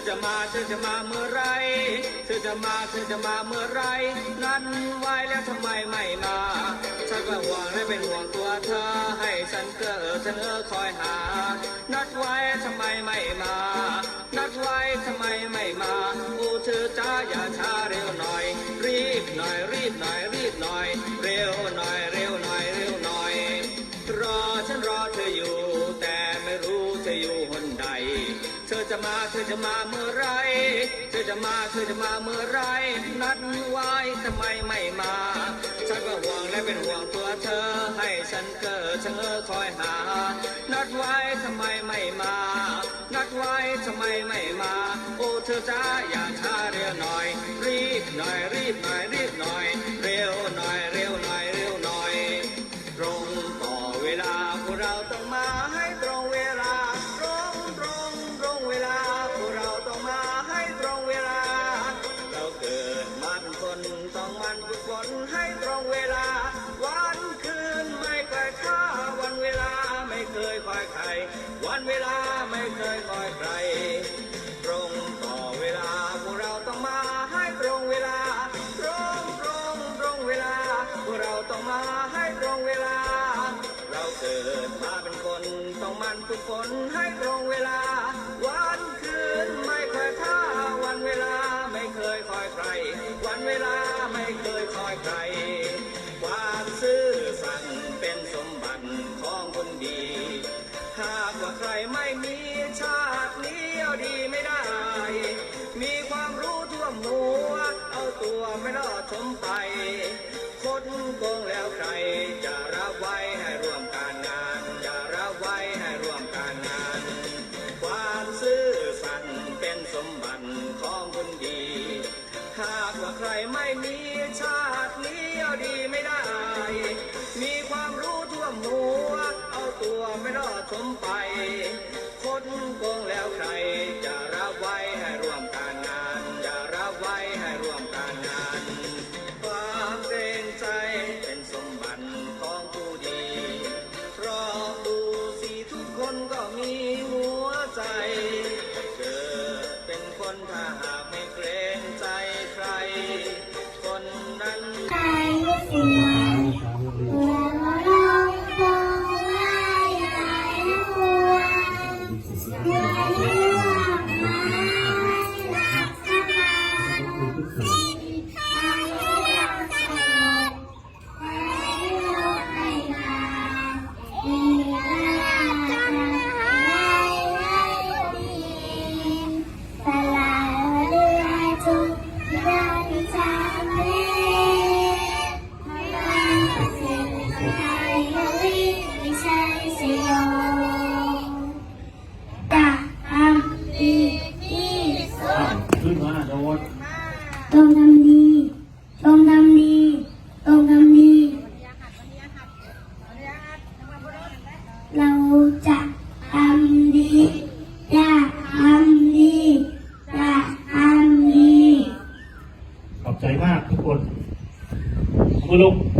อจะมาเธอจะมาเมื่อไร เธอจะมาเธอจะมาเมื่อไร นัดไว้แล้วทำไมไม่มา ฉันก็ห่วงและเป็นห่วงตัวเธอ ให้ฉันเกิดฉันเออคอยหา นัดไว้ทำไมไม่มา นัดไว้ทำไมไม่มา โอ้เธอจ้าอย่าช้า มา เธอจะมาเมื่อไร เธอจะมา เธอจะมาเมื่อไร นัดไว้ทำไมไม่มา ฉันก็ห่วงและเป็นห่วงตัวเธอ ให้ฉันเกิดเออคอยหา นัดไว้ทำไมไม่มา นัดไว้ทำไมไม่มา โอ้เธอจ้าอย่าช้าเร็วหน่อย รีบหน่อยรีบหน่อยรีบหน่อย เร็วหน่อยเร็วหน่อยเร็วหน่อยตรงต่อเวลาพวกเราต้องมาานคนต้องมันฝึกฝนให้ตรงเวลา วันคืนไม่เคยค่าวันเวลาไม่เคยคอยใคร วันเวลาไม่เคยคอยใคร ตรงต่อเวลาพวกเราต้องมาให้ตรงเวลา ตรงตรงตรงเวลาพวกเราต้องมาให้ตรงเวลา เราเกิดมาเป็นคนต้องมันฝึกฝนให้ตรงเวลา ไม่รอดชมไปคนโกงแล้วใคร จะรับไว้ให้ร่วมการงาน จะรับไว้ให้ร่วมการงาน ความซื่อสัตย์เป็นสมบัติของคนดี หากว่าใครไม่มีชาตินี้เอาดีไม่ได้ มีความรู้ท่วมหัว เอาตัวไม่รอดชมไป ถ้าหากไม่เกรงใจใคร คนนั้นใครำ